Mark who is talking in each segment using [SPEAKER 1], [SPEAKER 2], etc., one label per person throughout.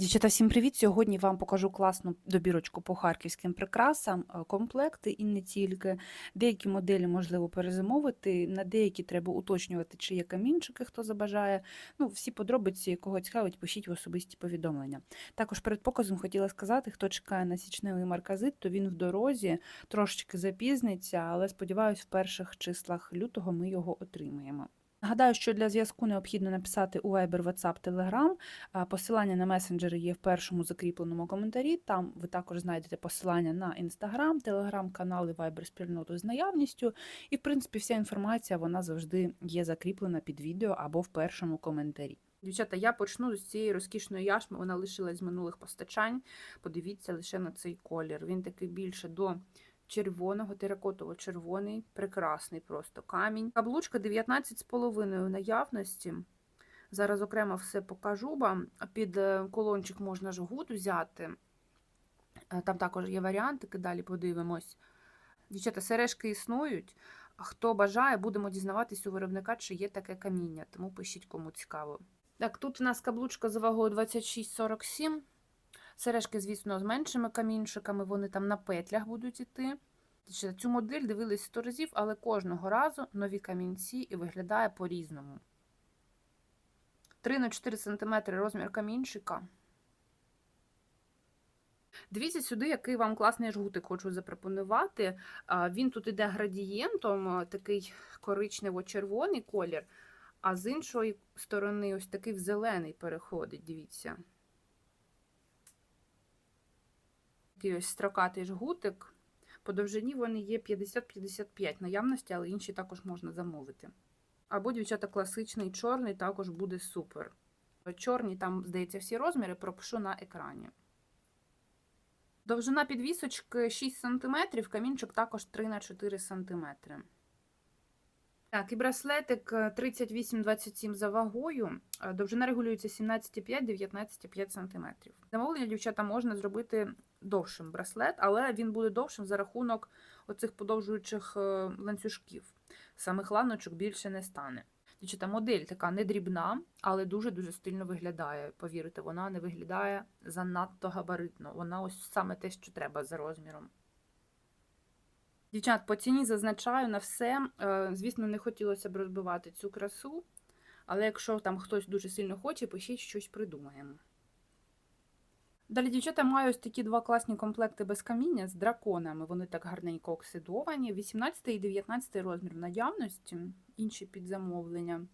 [SPEAKER 1] Дівчата, всім привіт! Сьогодні вам покажу класну добірочку по харківським прикрасам, е, комплекти і не тільки. Деякі моделі можливо перезамовити, на деякі треба уточнювати, чи є камінчики, хто забажає. Ну, всі подробиці, кого цікавить, пишіть в особисті повідомлення. Також перед показом хотіла сказати, хто чекає на січневий марказит, то він в дорозі трошечки запізниться, але сподіваюсь, в перших числах лютого ми його отримаємо. Нагадаю, що для зв'язку необхідно написати у Viber, WhatsApp, Telegram. Посилання на месенджери є в першому закріпленому коментарі. Там ви також знайдете посилання на Instagram, Telegram, канали Viber спільноту з наявністю. І, в принципі, вся інформація вона завжди є закріплена під відео або в першому коментарі. Дівчата, я почну з цієї розкішної яшми. Вона лишилась з минулих постачань. Подивіться лише на цей колір. Він такий більше до червоного, теракотово-червоний, прекрасний просто камінь. Каблучка 19,5 наявності. Зараз окремо все покажу вам. Під е, колончик можна жгут взяти. Е, Там також є варіантики, далі подивимось. Дівчата, сережки існують. Хто бажає, будемо дізнаватись у виробника, чи є таке каміння, тому пишіть, кому цікаво. Так, тут у нас каблучка за вагою 26,47. Сережки, звісно, з меншими камінчиками, вони там на петлях будуть іти. Цю модель дивились 100 разів, але кожного разу нові камінці і виглядає по-різному. 3 на 4 см розмір камінчика. Дивіться сюди, який вам класний жгутик хочу запропонувати. Він тут іде градієнтом, такий коричнево-червоний колір, а з іншої сторони ось такий в зелений переходить, дивіться. Такий ось строкатий жгутик. По довжині вони є 50-55 наявності, але інші також можна замовити. Або, дівчата, класичний чорний також буде супер. Чорні, там, здається, всі розміри пропишу на екрані. Довжина підвісочки 6 см, камінчик також 3 на 4 см. Так, і браслетик 38-27 за вагою. Довжина регулюється 17,5-19,5 см. Замовлення, дівчата, можна зробити довшим браслет, але він буде довшим за рахунок оцих подовжуючих е, ланцюжків. Самих ланочок більше не стане. Дівчата, модель така не дрібна, але дуже-дуже стильно виглядає. Повірте, вона не виглядає занадто габаритно. Вона ось саме те, що треба за розміром. Дівчат, по ціні зазначаю на все. Е, звісно, не хотілося б розбивати цю красу, але якщо там хтось дуже сильно хоче, пишіть щось придумаємо. Далі, дівчата, маю ось такі два класні комплекти без каміння з драконами. Вони так гарненько оксидовані. 18 і 19 розмір в наявності, інші підзамовлення.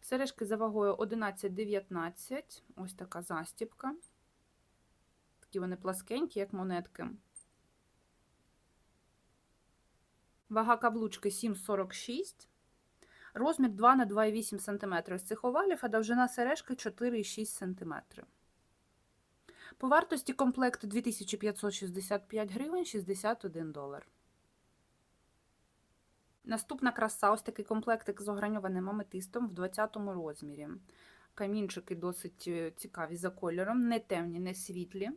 [SPEAKER 1] Сережки за вагою 11-19, ось така застіпка. Такі вони пласкенькі, як монетки. Вага каблучки 7,46. Розмір 2 на 2,8 см з цих овалів, а довжина сережки 4,6 см. По вартості комплекту 2565 гривень 61 долар. Наступна краса ось такий комплектик з ограньованим аметистом в 20 розмірі. Камінчики досить е, цікаві за кольором, не темні, не світлі.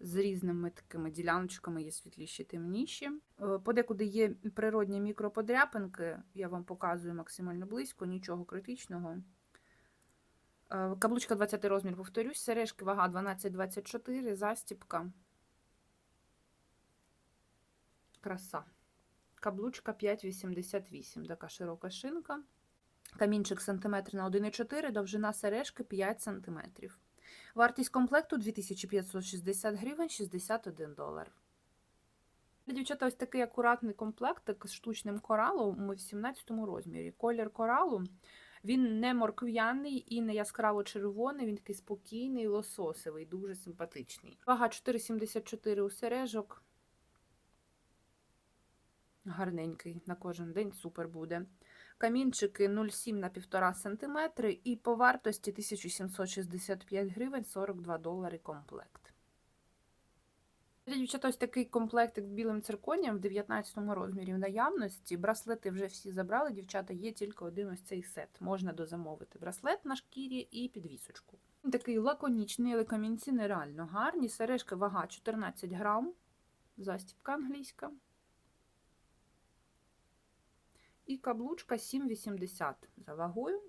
[SPEAKER 1] З різними такими діляночками є світліші, темніші. Е, Подекуди є природні мікроподряпинки, я вам показую максимально близько, нічого критичного. Е, Каблучка 20 розмір, повторюсь, сережки вага 12-24, застіпка. Краса. Каблучка 5,88, така широка шинка. Камінчик сантиметр на 1,4, довжина сережки 5 см. Вартість комплекту 2560 гривень 61 долар. Дівчата, ось такий акуратний комплектик з штучним коралом у 17 розмірі. Колір коралу він не моркв'яний і не яскраво червоний, він такий спокійний, лососовий, дуже симпатичний. Вага 4,74 у сережок. Гарненький на кожен день супер буде. Камінчики 0,7 на 1,5 см і по вартості 1765 гривень 42 долари комплект. Дівчата, ось такий комплектик з білим цирконієм в 19 розмірі в наявності. Браслети вже всі забрали, дівчата, є тільки один ось цей сет. Можна дозамовити браслет на шкірі і підвісочку. Він такий лаконічний, але камінці нереально гарні. Сережка вага 14 грам, застіпка англійська. І каблучка 7,80 за вагою.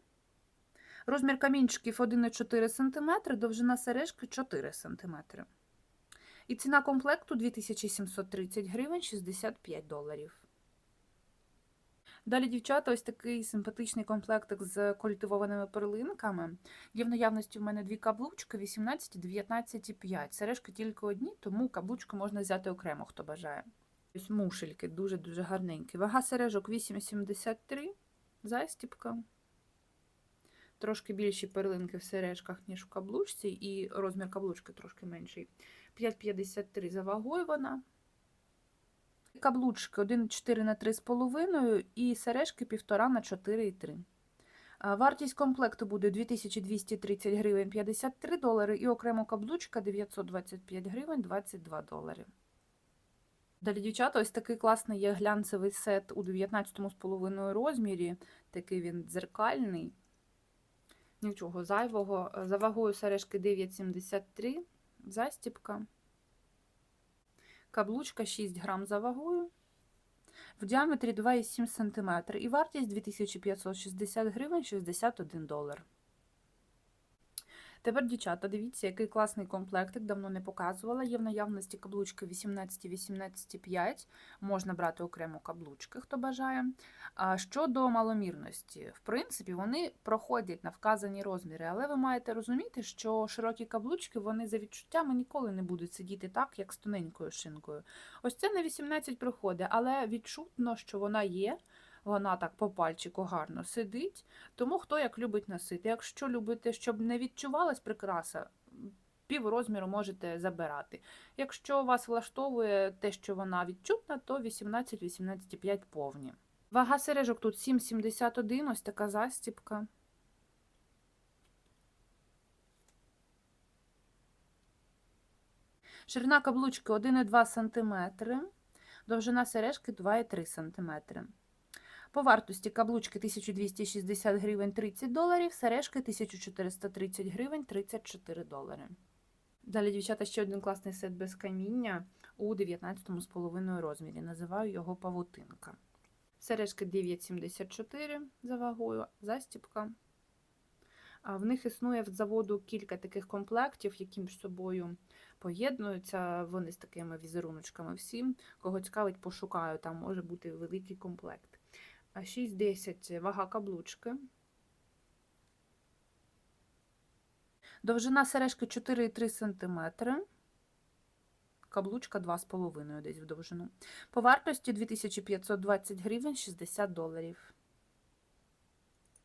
[SPEAKER 1] Розмір камінчиків 1,4 см, довжина сережки 4 см. І ціна комплекту 2730 гривень 65 доларів. Далі, дівчата, ось такий симпатичний комплектик з культивованими перлинками. Є в наявності в мене дві каблучки 18, 19 і 5. Сережки тільки одні, тому каблучку можна взяти окремо, хто бажає. Ось мушельки дуже-дуже гарненькі. Вага сережок 8,73, застіпка. Трошки більші перлинки в сережках, ніж в каблучці, і розмір каблучки трошки менший. 5,53 за вагою вона. Каблучки 1,4 на 3,5 і сережки 1,5 на 4,3. Вартість комплекту буде 2230 гривень 53 долари і окремо каблучка 925 гривень 22 долари. Далі, дівчата, ось такий класний є глянцевий сет у 19,5 розмірі. Такий він дзеркальний. Нічого зайвого. За вагою сережки 9,73, застіпка. Каблучка 6 грам за вагою. В діаметрі 2,7 см. І вартість 2560 гривень 61 долар. Тепер, дівчата, дивіться, який класний комплектик, давно не показувала. Є в наявності каблучки 18-18,5. Можна брати окремо каблучки, хто бажає. А щодо маломірності, в принципі, вони проходять на вказані розміри, але ви маєте розуміти, що широкі каблучки вони за відчуттями ніколи не будуть сидіти так, як з тоненькою шинкою. Ось це на 18 проходить, але відчутно, що вона є. Вона так по пальчику гарно сидить, тому хто як любить носити. Якщо любите, щоб не відчувалась прикраса, пів розміру можете забирати. Якщо вас влаштовує те, що вона відчутна, то 18-18,5 повні. Вага сережок тут 7,71, ось така застіпка. Ширина каблучки 1,2 см, довжина сережки 2,3 см. По вартості каблучки 1260 гривень 30 доларів, сережки 1430 гривень 34 долари. Далі, дівчата, ще один класний сет без каміння у 19,5 розмірі. Називаю його павутинка. Сережки 9,74 за вагою, застіпка. А В них існує в заводу кілька таких комплектів, які між собою поєднуються. Вони з такими візеруночками всім. Кого цікавить, пошукаю, там може бути великий комплект. 6,10 вага каблучки. Довжина сережки 4,3 см. Каблучка 2,5 десь в довжину. По вартості 2520 гривень 60 доларів.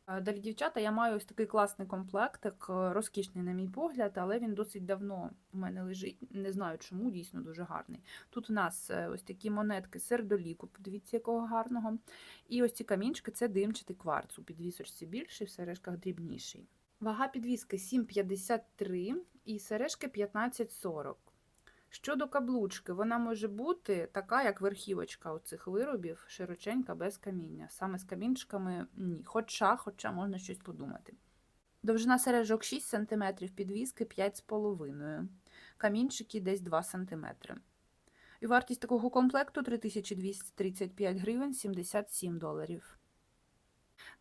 [SPEAKER 1] Далі, дівчата, я маю ось такий класний комплектик, розкішний, на мій погляд, але він досить давно у мене лежить. Не знаю чому, дійсно дуже гарний. Тут у нас е, ось такі монетки сердоліку, подивіться, якого гарного. І ось ці камінчики це димчатий кварц. У підвісочці більший, в сережках дрібніший. Вага підвіски 7,53 і сережки 15,40. Щодо каблучки, вона може бути така, як верхівочка оцих виробів, широченька, без каміння. Саме з камінчиками ні. Хоча, хоча можна щось подумати. Довжина сережок 6 см, підвіски 5,5 Камінчики десь 2 см. І вартість такого комплекту 3235 гривень 77 доларів.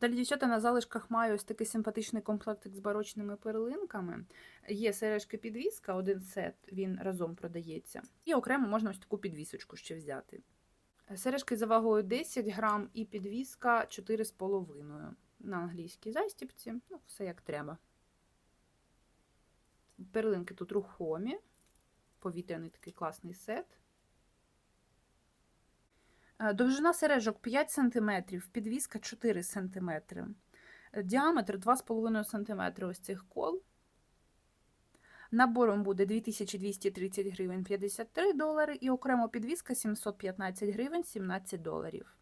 [SPEAKER 1] Далі, дівчата, на залишках маю ось такий симпатичний комплектик з барочними перлинками. Є сережки підвіска, один сет, він разом продається. І окремо можна ось таку підвісочку ще взяти. Сережки за вагою 10 грам і підвіска 4,5 на англійській застіпці. Ну, все як треба. Перлинки тут рухомі, повітряний такий класний сет. Е, Довжина сережок 5 см, підвіска 4 см. Діаметр 2,5 см ось цих кол. Набором буде 2230 гривень 53 долари і окремо підвіска 715 гривень 17 доларів.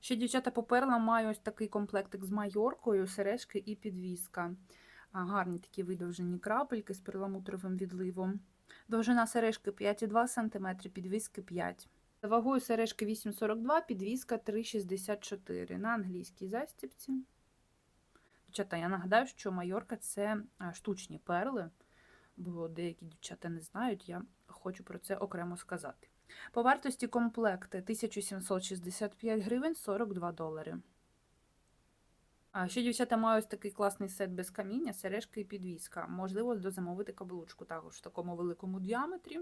[SPEAKER 1] Ще дівчата по перлам маю ось такий комплектик з майоркою, сережки і підвіска. Гарні такі видовжені крапельки з перламутровим відливом. Довжина сережки 5,2 см, підвіски 5 за вагою сережки 8,42, підвіска 3,64 на англійській застіпці. Дівчата, я нагадаю, що майорка це штучні перли, бо деякі дівчата не знають, я хочу про це окремо сказати. По вартості комплекти 1765 гривень 42 долари. А ще дівчата маю ось такий класний сет без каміння, сережки і підвіска. Можливо, дозамовити каблучку також в такому великому діаметрі.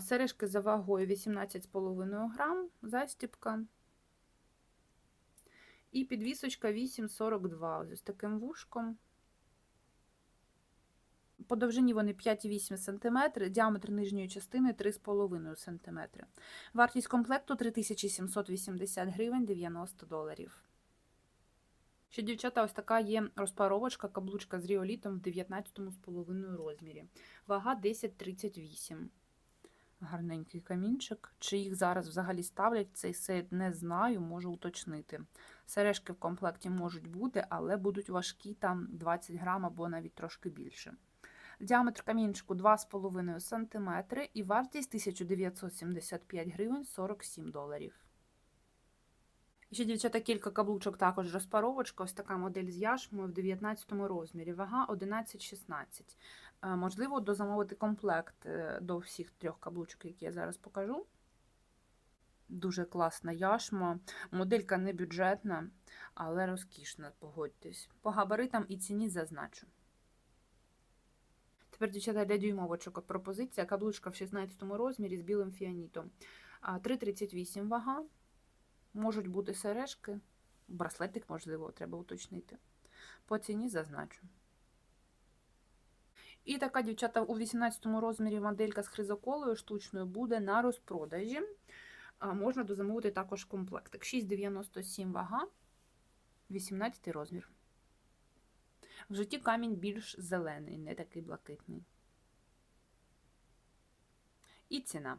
[SPEAKER 1] Сережки за вагою 18,5 грам, застіпка. І підвісочка 8,42 ось з таким вушком. По довжині вони 5,8 см, діаметр нижньої частини 3,5 см. Вартість комплекту 3780 гривень 90 доларів. Ще, дівчата, ось така є розпаровочка, каблучка з ріолітом в 19,5 розмірі. Вага 10,38. Гарненький камінчик. Чи їх зараз взагалі ставлять цей сет, не знаю, можу уточнити. Сережки в комплекті можуть бути, але будуть важкі там 20 грам або навіть трошки більше. Діаметр камінчику 2,5 см і вартість 1975 гривень 47 доларів. Ще, дівчата, кілька каблучок також розпаровочка. Ось така модель з яшмою в 19 розмірі. Вага 11-16. Е, Можливо, дозамовити комплект е, до всіх трьох каблучок, які я зараз покажу. Дуже класна яшма. Моделька не бюджетна, але розкішна, погодьтесь. По габаритам і ціні зазначу. Тепер, дівчата, для дюймовочок пропозиція. Каблучка в 16 розмірі з білим фіанітом. 3,38 вага. Можуть бути сережки, браслетик, можливо, треба уточнити. По ціні зазначу. І така, дівчата, у 18 розмірі моделька з хризоколою штучною буде на розпродажі. Можна дозамовити також комплектик. 6,97 вага, 18 розмір. В житті камінь більш зелений, не такий блакитний. І ціна.